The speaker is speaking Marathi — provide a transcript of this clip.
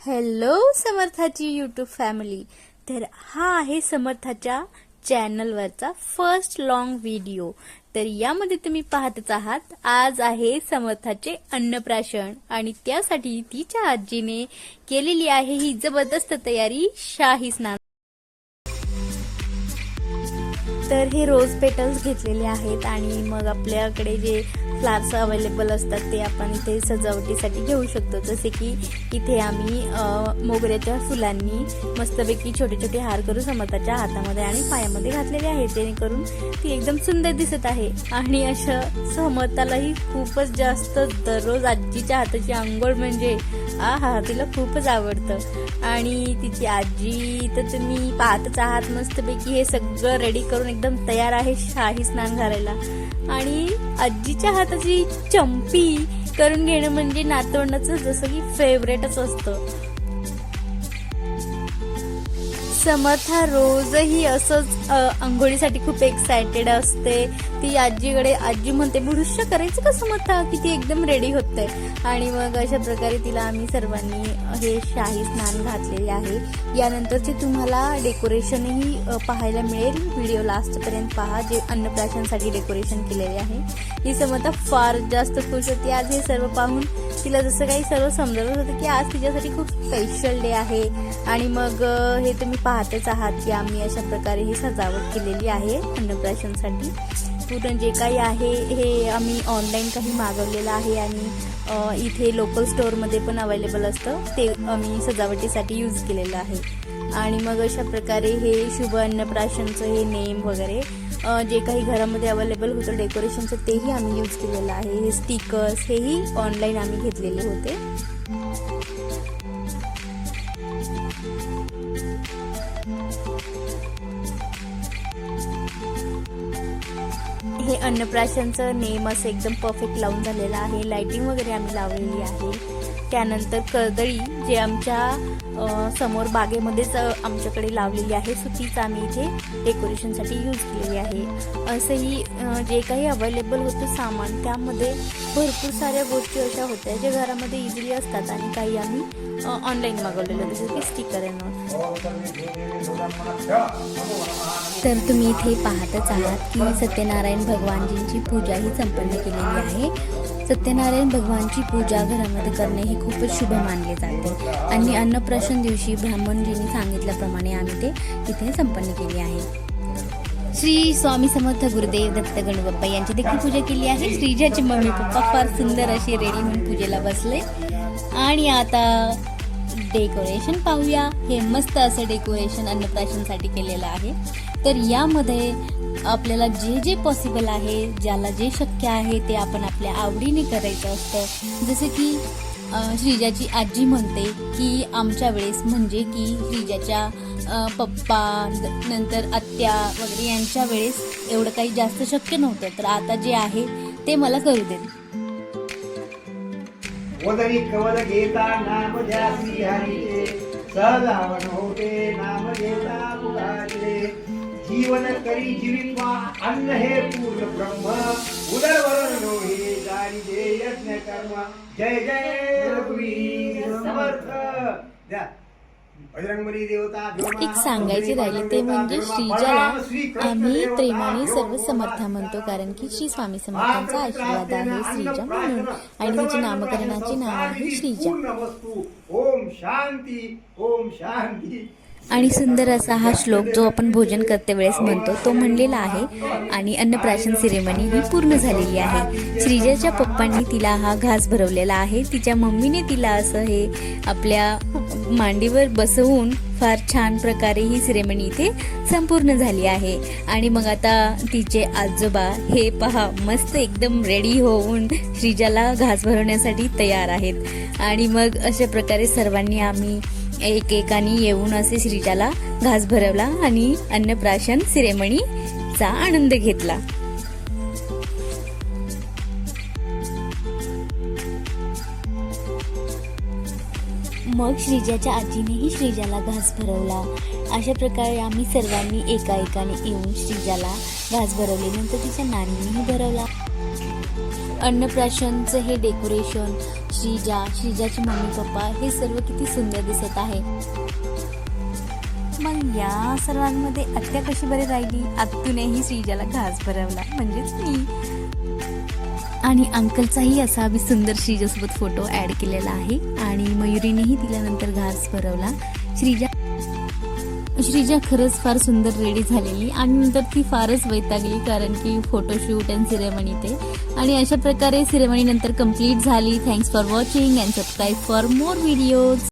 हॅलो समर्थाची यूट्यूब फॅमिली तर हा आहे समर्थाच्या चॅनलवरचा फर्स्ट लॉंग व्हिडिओ तर यामध्ये तुम्ही पाहतच आहात आज आहे समर्थाचे अन्नप्राशन. आणि त्यासाठी तिच्या आजीने केलेली आहे ही जबरदस्त तयारी शाही स्नान. तर हे रोज पेटल्स घेतलेले आहेत आणि मग आपल्याकडे जे फ्लावर्स अवेलेबल असतात ते आपण इथे सजावटीसाठी घेऊ शकतो. जसे की इथे आम्ही मोगऱ्याच्या फुलांनी मस्तपैकी छोटे छोटे हार करून समताच्या हातामध्ये आणि पायामध्ये घातलेले आहेत. जेणेकरून ती एकदम सुंदर दिसत आहे. आणि असं समतालाही खूपच जास्त दररोज आजीच्या हाताची आंघोळ म्हणजे आ हा तिला खूपच आवडतं. आणि तिची आजी तर तुम्ही पाहतच आहात मस्तपैकी हे सगळं रेडी करून एकदम तयार आहे शाही स्नान घालायला आणि आजीच्या हाताची चंपी करून घेणं म्हणजे नातवंडाचं जसं की फेवरेटच असतं. समर्था रोजही असंच आंघोळीसाठी खूप एक्सायटेड असते. ती आजीकडे आजी म्हणते भविष्य करायचं का समर्था? की ती एकदम रेडी होते. आणि मग अशा प्रकारे तिला आम्ही सर्वांनी हे शाही स्नान घातलेले आहे. यानंतरचे तुम्हाला डेकोरेशनही पाहायला मिळेल. व्हिडिओ लास्टपर्यंत पहा जे अन्नप्राशनसाठी डेकोरेशन केलेले आहे. ही समर्था फार जास्त खुश होती. आज हे सर्व पाहून तिला जसं काही सर्व समजत होतं की आज तिच्यासाठी खूप स्पेशल डे आहे. आणि मग हे तुम्ही पाहतच आहात की आम्ही अशा प्रकारे ही सजावट केलेली आहे अन्नप्राशनसाठी पूर्ण जे काही आहे हे आम्ही ऑनलाईन काही मागवलेलं आहे आणि इथे लोकल स्टोअरमध्ये पण अवेलेबल असतं. ते आम्ही सजावटीसाठी यूज केलेलं आहे. आणि मग अशा प्रकारे हे शुभ अन्नप्राशनचं हे नेम वगैरे जे काही घरामध्ये अवेलेबल होतं डेकोरेशनचं तेही आम्ही यूज केलेलं आहे. हे स्टिकर्स हेही ऑनलाईन आम्ही घेतलेले होते. हे अन्नप्राशनचं नेम असं एकदम परफेक्ट लावून झालेलं आहे. लायटिंग वगैरे आम्ही लावलेली आहे. त्यानंतर कर्दळी जे आमच्यासमोर बागेमध्येच आमच्याकडे लावलेली आहे. सो तीच आम्ही इथे डेकोरेशनसाठी यूज केलेली आहे. असंही जे काही अवेलेबल होतं सामान त्यामध्ये भरपूर साऱ्या गोष्टी अशा होत्या ज्या घरामध्ये इझिली असतात आणि काही आम्ही ऑनलाईन मागवलेलं जसं की स्टिकर तर तुम्ही इथे पाहतच आहात की सत्यनारायण भगवानजींची पूजा ही संपन्न केलेली आहे. सत्यनारायण भगवानची पूजा घरामध्ये करणे हे खूपच शुभ मानले जाते. आणि अन्नप्राशन दिवशी ब्राह्मणजींनी सांगितल्याप्रमाणे आम्ही ते इथे संपन्न केले आहे. श्री स्वामी समर्थ गुरुदेव दत्त गणबाप्पा यांची देखील पूजा केली आहे. श्रीजाचे मम्मी पप्पा फार सुंदर असे रेडी म्हणून पूजेला बसले. आणि आता डेकोरेशन पाहूया. हे मस्त असं डेकोरेशन अन्नप्राशनसाठी केलेलं आहे. तर यामध्ये आपल्याला जे जे पॉसिबल आहे ज्याला जे शक्य आहे ते आपण आपल्या आवडीने करायचं असतं. जसे की श्रीजाची आजी म्हणते की आमच्या वेळेस म्हणजे की श्रीजाच्या पप्पा नंतर आत्या वगैरे यांच्या वेळेस एवढं काही जास्त शक्य नव्हतं. तर आता जे आहे ते मला करू दे. कवल घेता नाम द्या होते नाम घेता जीवन करी जीवित्वा अन्न हे पूर्ण ब्रह्म. उदरवरण लोहे जारी दे यज्ञ कर्म. जय जय रघुवीर समर्थ. द्या. एक सांगायचे राहिले ते म्हणजे श्रीजाला आम्ही प्रेमाने सर्व समर्थ म्हणतो कारण की श्री स्वामी समर्थांचा आशीर्वाद आहे श्रीजा म्हणून. आणि तिचे नामकरणाचे नाव आहे श्रीजा. ओम शांती ओम शांती. आणि सुंदर असा हा श्लोक जो आपण भोजन करते वेळेस म्हणतो तो म्हणलेला आहे. आणि अन्नप्राशन सिरेमनी ही पूर्ण झालेली आहे. श्रीजाच्या पप्पांनी तिला हा घास भरवलेला आहे. तिच्या मम्मीने तिला असं हे आपल्या मांडीवर बसवून फार छान प्रकारे ही सिरेमनी इथे संपूर्ण झाली आहे. आणि मग आता तिचे आजोबा हे पहा मस्त एकदम रेडी होऊन श्रीजाला घास भरवण्यासाठी तयार आहेत. आणि मग अशा प्रकारे सर्वांनी आम्ही एकेकाने येऊन असे श्रीजाला घास भरवला आणि अन्नप्राशन सिरेमणीचा आनंद घेतला. मग श्रीजाच्या आजीनेही श्रीजाला घास भरवला. अशा प्रकारे आम्ही सर्वांनी एका एकाने येऊन श्रीजाला घास भरवले. नंतर तिच्या नानीनेही भरवला. अन्नप्राशनचं हे डेकोरेशन श्रीजा श्रीजाचे मम्मी पप्पा हे सर्व किती सुंदर दिसत आहे. मग या सर्वांमध्ये आत्या कशी बरी राहिली? आत्तूनेही श्रीजाला घास भरवला म्हणजेच मी. आणि अंकलचाही असा आम्ही सुंदर श्रीजासोबत फोटो ॲड केलेला आहे. आणि मयुरीनेही तिल्यानंतर घास भरवला. श्रीजा श्रीजा खरंच फार सुंदर रेडी झालेली आणि नंतर ती फारच वैतागली कारण की फोटोशूट अँड सिरेमनी ते. आणि अशा प्रकारे सिरेमनी नंतर कंप्लीट झाली. Thanks for watching and subscribe for more videos